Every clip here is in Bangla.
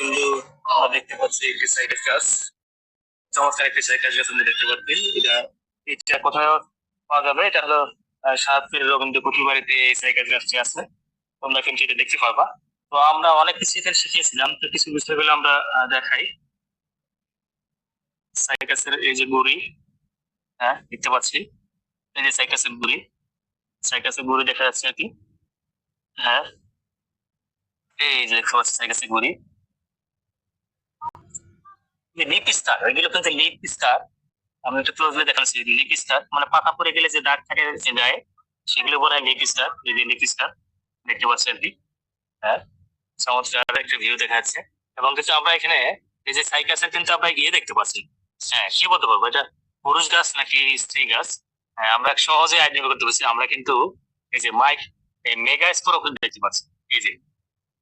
কিন্তু আমরা দেখতে পাচ্ছি একটি সাইকেল গাছ চমৎকার একটি সাইকেল গাছ, আপনি দেখতে পাচ্ছেন। এটা এটা কোথায় পাওয়া যাবে? এটা হলো সাতপুরের রবীন্দ্র কুঠি বাড়িতে এই সাইকেল গাছটি আছে। তোমরা কিন্তু এটা দেখতে পারবা। তো আমরা অনেক কিছু এখানে শিখিয়েছিলাম, তো কিছু বিষয়গুলো আমরা দেখাই। সাইকাসের এই যে গুড়ি হ্যাঁ দেখতে পাচ্ছি। এই যে সাইকাসের গুড়ি সাইকাসের গুড়ি দেখা যাচ্ছে আর কি। হ্যাঁ এই যে দেখতে পাচ্ছি সাইকাসের গুড়ি। এগুলো কিন্তু আমি একটু ক্লোজলি দেখাচ্ছি মানে পাতা পড়ে গেলে যে দাগ থাকে গায়ে, সেগুলো বলা দেখতে পাচ্ছি কি হ্যাঁ একটা ভিউ দেখা যাচ্ছে এবং আমরা এখানে, এই যে কিন্তু আমরা ইয়ে দেখতে পাচ্ছি। হ্যাঁ কি বলতে পারব, এটা পুরুষ গাছ নাকি স্ত্রী গাছ? হ্যাঁ আমরা সহজে আইডেন্টিফাই করতে পারছি, আমরা কিন্তু এই যে মাইক এই মেগা স্পোরোফিল দেখতে পাচ্ছি। এই যে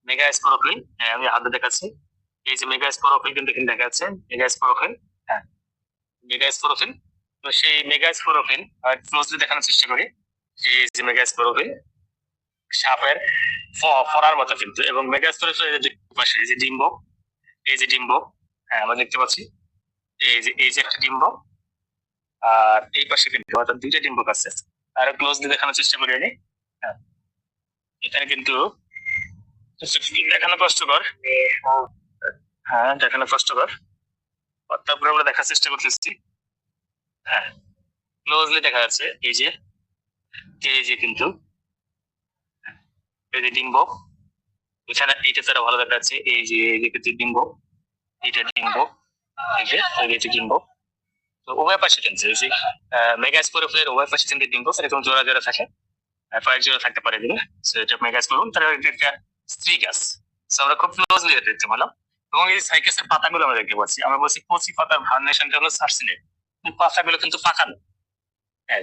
মেগা হ্যাঁ আমি হাতে দেখাচ্ছি। এই যে মেগা স্পোরোফিল কিন্তু এখানে দেখা যাচ্ছে মেগা স্পোরোফিল হ্যাঁ মেগা স্পোরোফিল তো সেই মেগা স্পোরোফিল আর ক্লোজলি দেখানোর চেষ্টা করি, এই যে মেগা স্পোরোফিল সাপের ফরার মতো কিন্তু, এবং মেগা স্পোরোফিল এই যে পাশে, এই যে ডিম্বক এই যে ডিম্বক হ্যাঁ আমরা দেখতে পাচ্ছি, এই যে এই যে একটা ডিম্বক আর এই পাশে কিন্তু, অর্থাৎ দুইটা ডিম্বক আছে, আর ক্লোজলি দেখানোর চেষ্টা করি আমি হ্যাঁ এখানে কিন্তু, দেখানো কষ্টকর। হ্যাঁ দেখানো কষ্টকর তারপরে আমরা দেখার চেষ্টা করতেছি। হ্যাঁ ক্লোজলি দেখা যাচ্ছে, এই যে এই যে কিন্তু। এই যে ডিম্বক এখানে এইটা তারা ভালো দেখা যাচ্ছে, এই যে এই যে কিন্তু ডিম্বক এইটা ডিম্বক এই যে এই যে ডিম্বক তো উভয় পাশে এই যে মেগা স্পোরোফিলের উভয় পাশে কিন্তু ডিম্বক এরকম জোড়া জোড়া থাকে। কয়েক জোড়া থাকতে পারে দিলে সো এটা মেগা স্পোরোফিল তার এটা একটা স্ত্রী গাছ। সো আমরা খুব ক্লোজলি দেখতে পেলাম। এবং এই সাইকেসের পাতাগুলো আমরা দেখতে পাচ্ছি, আমরা বলছি কচি পাতার ভার্নেশনটা হলো সার্সিনেট পাতাগুলো কিন্তু পাকানো হ্যাঁ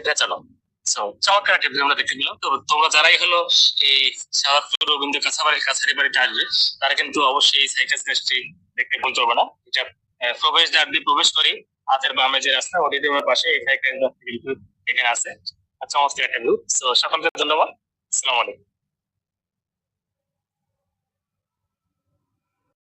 চমৎকার তোমরা যারাই হলো এই তারা কিন্তু অবশ্যই দেখতে না। এটা প্রবেশ প্রবেশ করে, হাতের রাস্তা পাশে চমৎকার ধন্যবাদ।